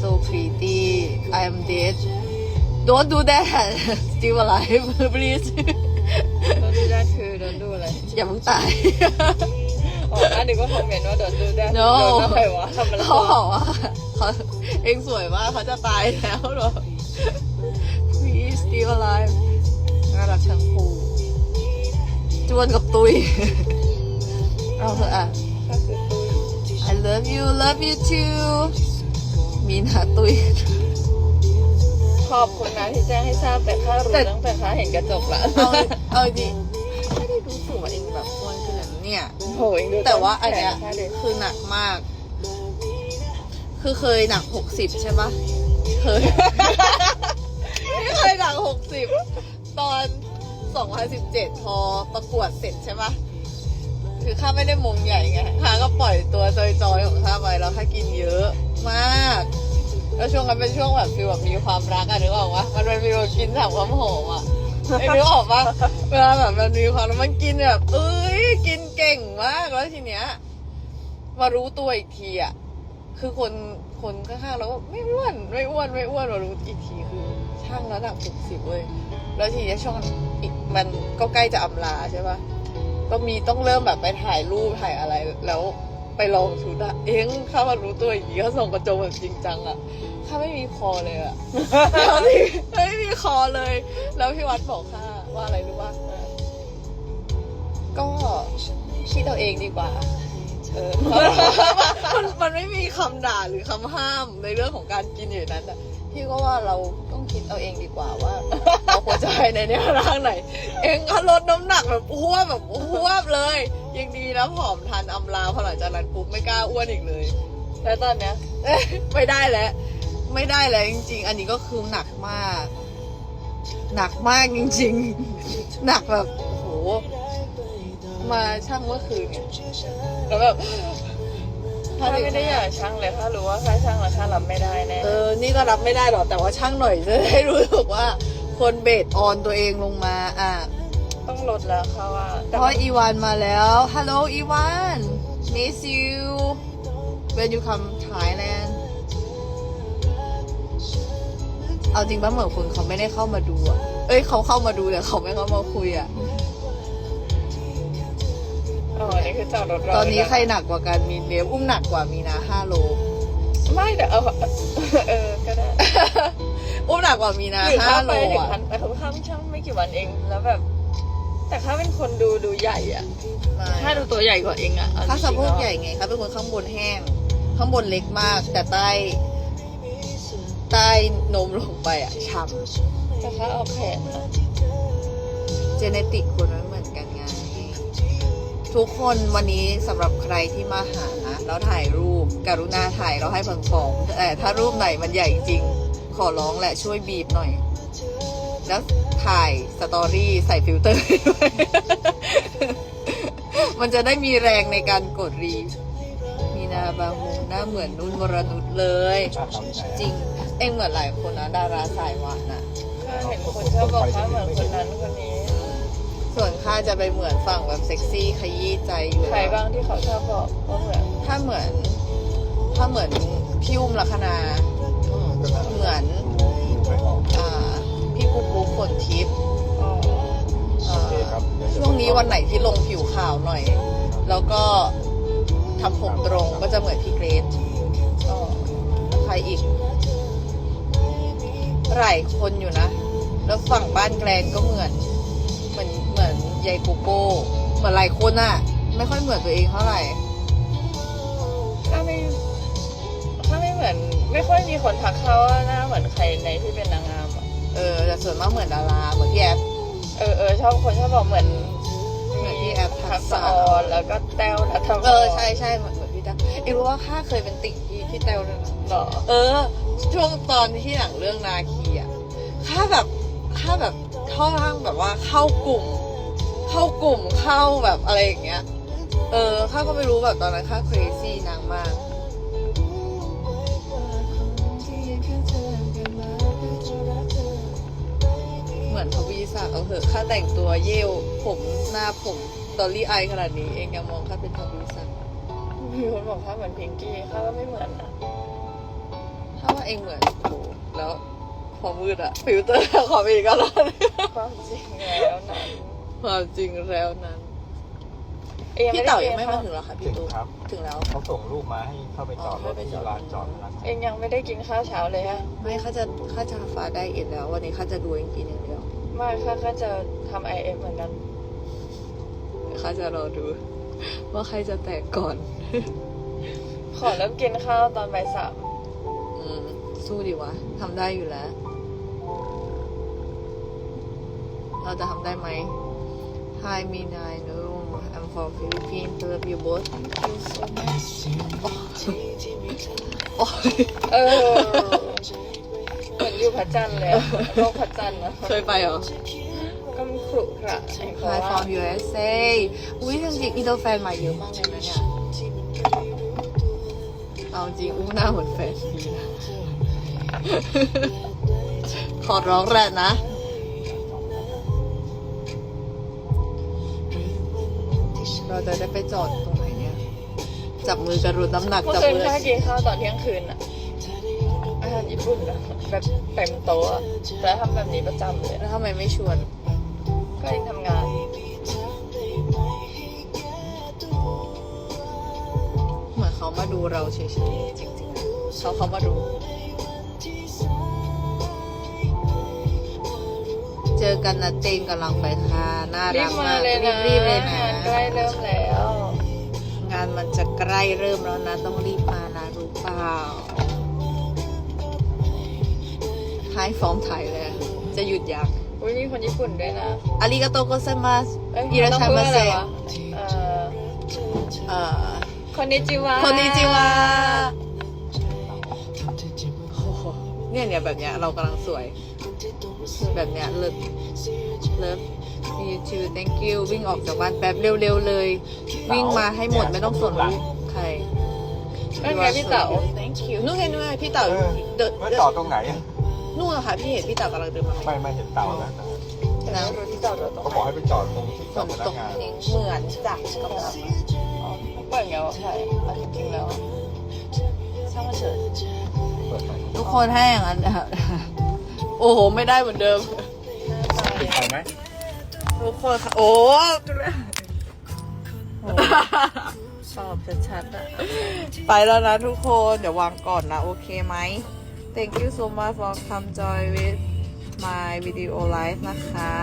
so pretty I am dead don't do that still alive please โดนดูได้คือโดนดูอะไรอย่าเพิ่งตายอ๋ออันนี้ก็คอมเมนต์ว่าโดนดูได้ No โดนอะไรวะทำอะไรเขาบวะอกว่าเขาเองสวยมากเขาจะตายแล้วเหรอ please still alive น่ารักทั้งคู่จวนกับตุยเอาเถอะอะก็คือตุย I love you love you too มีนาตุย ขอบคุณนะที่แจ้งให้ทราบแต่ข้ารู้แต่ ตั้งแต่ข้าเห็นกระจกละเอาเอาจริงไม่ได้รู้สึกว่าเองแบบอ้วนขึ้นนะเนี่ย โหเองดูแต่ว่าอันเนี้ยแขข้าดิคือหนักมาก คือเคยหนักหกสิบใช่ปะเคย ไม่เคยหนักหกสิบตอนสองพันสิบเจ็ดพอประกวดเสร็จใช่ปะคือข้าไม่ได้มงใหญ่ไงข้าก็ปล่อยตัวจอยๆของข้าไปแล้วข้ากินเยอะ มาก แล้วช่วงนั้นเป็นช่วงแบบฟีลแบบมีความรักอะนึกออกปะมันเป็นฟีลแบบกินถามความหอมอะไอ้นึกออกปะเวลาแบบมันมีความแล้วมันกินแบบเอ้ยกินเก่งมากแล้วทีเนี้ยมารู้ตัวอีกทีอะคือคนคนข้างๆเราก็ไม่อ้วนไม่อ้วนไม่อ้วนมารู้อีกทีคือ ช่างแล้วหนักหกสิบเว้ยแล้วทีเนี้ยช่วงอีกมันก็ใกล้จะอำลาใช่ปะก็มีต้องเริ่มแบบไปถ่ายรูปถ่ายอะไรแล้ว ไปลองชุดอะเองข้ามารู้ตัวอย่างนี้เขาส่งกระจกแบบจริงจังอะข้าไม่มีคอเลยอะ ไม่มีคอเลย แล้วพี่วัดบอกข้าว่าอะไรรู้ป่ะก็คิดเอาเองดีกว่า เออ คำด่าหรือคำห้ามในเรื่องของการกินอยู่นนั้นอะพี่ก็ว่าเราต้องคิดเอาเองดีกว่าว่าเราควรจะไปในแนวทางไหน เองก็ลดน้ำหนักแบบอ้วบแบบอ้วบเลย ยังดีนะผอมทันอำลาพอหลังจากนั้นปุ๊บไม่กล้าอ้วนอีกเลยแล้วตอนเนี้ยไม่ได้แล้วไม่ได้แล้วจริง ๆ อันนี้ก็คือหนักมาก หนักมากจริง ๆ หนักแบบโอ้โหมาช่างเมื่อคืนเนี่ยแล้วแบบ ข้าไม่ได้อยากช่างเลยข้ารู้ว่าข้าช่างแล้วข้ารับไม่ได้แน่เออ นี่ก็รับไม่ได้หรอกแต่ว่าช่างหน่อยจะได้รู้สึกว่า คนเบสออนตัวเองลงมา อะต้องลดแล้วค่ะว่าเพราะอีวานมาแล้ว Hello อีวาน miss you when you come Thailand เอาจริงป่ะเหมือนคนเขาไม่ได้เข้ามาดูอะ เอ้ยเขาเข้ามาดูแต่เขาไม่เข้ามาคุยอะ อ๋อนี่คือจอดรถรตอนนี้ใครหนักกว่ากันมีเนฟอุ้มหนักกว่ามีนาห้าโล ไม่แต่เอาเออก็ได้อุ้มหนักกว่ามีนาหรือห้าข้าโลไปถึงอะพันแต่เขาข้ามช่างไม่กี่วันเอง แล้วแบบ แต่ข้าเป็นคนดูดูใหญ่อะถ้าดูตัวใหญ่กว่าเองอะเอถ้าจสะริงๆโพกแล้วใหญ่ไงครับเป็นคนข้างบนแห้ง ข้างบนเล็กมาก แต่ใต้ใต้นมลงไปอะฉ่ำแต่ข้าเอาแขนนะเจเนติกคนไม่เหมือนกันไง ทุกคนวันนี้สำหรับใครที่มาหาแล้วถ่ายรูปกรุณาถ่ายเราให้ผอมๆแต่ถ้ารูปไหนมันใหญ่จริง ขอร้องแหละช่วยบีบหน่อย แล้วถ่ายสตอรี่ใส่ฟิลเตอร์ด้วยมันจะได้มีแรงในการกดรีมีนาบามูหน้าเหมือนนุ่นวรนุชเลย จริง เองเหมือนหลายคนนะดาราสายหวานนะข้าเห็นคนชอบบอกข้าเหมือนคนนั้นคนนี้ ส่วนข้าจะไปเหมือนฝั่งแบบเซ็กซี่ขยี้ใจอยู่ ใครบ้างที่เขาชอบบอกว่าเหมือนถ้าเหมือน ถ้าเหมือนพี่อุ้มลัคนา เหมือนอ่าพี่ปุ๊กปุ๊กฝนทิพย์อ๋ออ่าช่วงนี้วันไหนที่ลงผิวขาวหน่อย แล้วก็ทำผมตรงก็จะเหมือนพี่เกรซอ๋อใครอีก หลายคนอยู่นะ แล้วฝั่งบ้านแกลนก็เหมือน ยายโกโก้เหมือนหลายคนอะไม่ค่อยเหมือนตัวเองเท่าไหร่ข้าไม่ข้าไม่เหมือน ไม่ค่อยมีคนทักเขาว่าหน้าเหมือนใครในที่เป็นนางงามอะเออแต่ส่วนมากเหมือนดาราเหมือนพี่แอฟเออเออชอบคนชอบบอกเหมือนเหมือนพี่แอฟทัทักกษะษะออนแล้วก็แต้วนัทพรเออใช่ใช่เหมือนเหมือนพี่แต้วเอ็งรู้ว่าข้าเคยเป็นติ่งพี่พี่แต้วด้วยนะหรอเออ ช่วงตอนที่หนังเรื่องนาคีอะข้าแบบข้าแบบเข้าทางแบบว่าเข้ากลุ่ม เข้ากลุ่มเข้าแบบอะไรอย่างเงี้ย เออข้าก็ไม่รู้แบบตอนนั้นข้า crazy นางมากเหมือนทวีศักดิ์เอาเถอะข้าแต่งตัวเยวผมหน้าผมดอลลี่ไอขนาดนี้เองยังมองข้าเป็นทวีศักดิ์มีคนบอกข้าเหมือนพิงกี้ข้าก็ไม่เหมือนนะถ้าว่าเองเหมือนกูแล้วพอมืดอะฟิลเตอร์ขออีกก็แล้วความจริงแล้วนั้น ความจริงแล้วนั้นเองพี่ไม่ได้เต่ากิยันงไม่ข้ามาวถึงเหรอคะถึพี่งตูนครับ ถึงแล้ว เขาส่งรูปมาให้เข้าไปจอดอ๋อรให้ถไปจอที่ดลานจอดนะเองยังไม่ได้กินข้าวเช้าเลยฮะไม่ข้าจะข้าจะฟ้าได้เอ็นแล้ว วันนี้ข้าจะดูเองกินอย่างเดียวไม่ค่ะก็จะทำไอเอฟเหมือนกัน ข้าจะรอดู ว่าใครจะแตกก่อน ขอเริ่มกินข้าวตอนบ่ายสามอืม สู้ดีวะทำได้อยู่แล้ว เราจะทำได้ไหม Hi Mina I know I'm from Philippines love you both thank you so much โอ้ยเออเหมือนอยู่พระจันทร์เลยอะโลกพระจันทร์นะเคยไปเหรอ ก็มันขรุขระเองเขา Hi ว่า from USA อุ้ยจริงๆอินเตอร์แฟนมาเยอะมากเลยนะเนี่ยเอาจริงอู้หน้าเหมือนแฟนพี่นะ ขอร้องแหละนะ เราจะได้ไปจอดตรงไหนเนี่ย จับมือกันรุนน้ำหนักเมื่อจับคืนมือข้ากินข้าวตอนเที่ยงคืนอะอาหารญี่ปุ่นอะแบบเต็มโต๊ะอะแต่ทำแบบนี้ประจำเลยแล้วทำไมไม่ชวน ก็ยังทำงาน เหมือนเขามาดูเราเฉยๆจริงๆเขาเขามาดู เจอกันนะเจนกำลังไปค่ะน่ารีรับกมามากเลยนะรีบๆเลยนะงาน ใกล้เริ่มแล้ว งานมันจะใกล้เริ่มแล้วนะ ต้องรีบมานะรู้เปล่าท้ายฟอร์มไทยเลยอะจะหยุดยักอุ้ยมีคนญี่ปุ่นด้วยนะอาริกาโตโกเซมัสเอ้ยอิราต้องชาพูดมาอะเซไรวะเอ่อเอ่อคอนนิจิวะคนนิจิวะโอ้โหเนี่ยเนี่ยแบบเนี้ยเรากำลังสวย แบบเนี้ยเลิศเลิ ฟ you too thank you วิ่งออกจากบ้านแป๊บเร็วๆเลย วิ่งมาให้หมดไม่ต้องสนลูกใครนั่นไงพี่เต๋า thank you นู่นไงนู่นไงพี่เต๋าเออเดินว่าจอดตรงไหนอะนู่นอะค่ะพี่เห็นพี่เต๋ากำลังเดินมาไหมไม่ไม่เห็นเต่านะแล้วรถที่จอดรถตรงเขาไหนบอกให้ไปจอดตรงที่ฝจอดนพนัตกกงานเหมือนจักกำลังอ๋อเปิดไงวะใช่เอาจริงๆแล้วอะช่างมันเถอะเปิดไหนทุกคนให้อย่างนั้นอะโอ้โห ไม่ได้เหมือนเดิม ปิดไฟไหม ทุกคนค่ะ โอ้ชอบชัดๆอะไปแล้วนะทุกคน เดี๋ยววางก่อนนะ โอเคไหม Thank you so much for come join with my video live นะคะ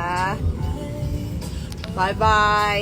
บายบาย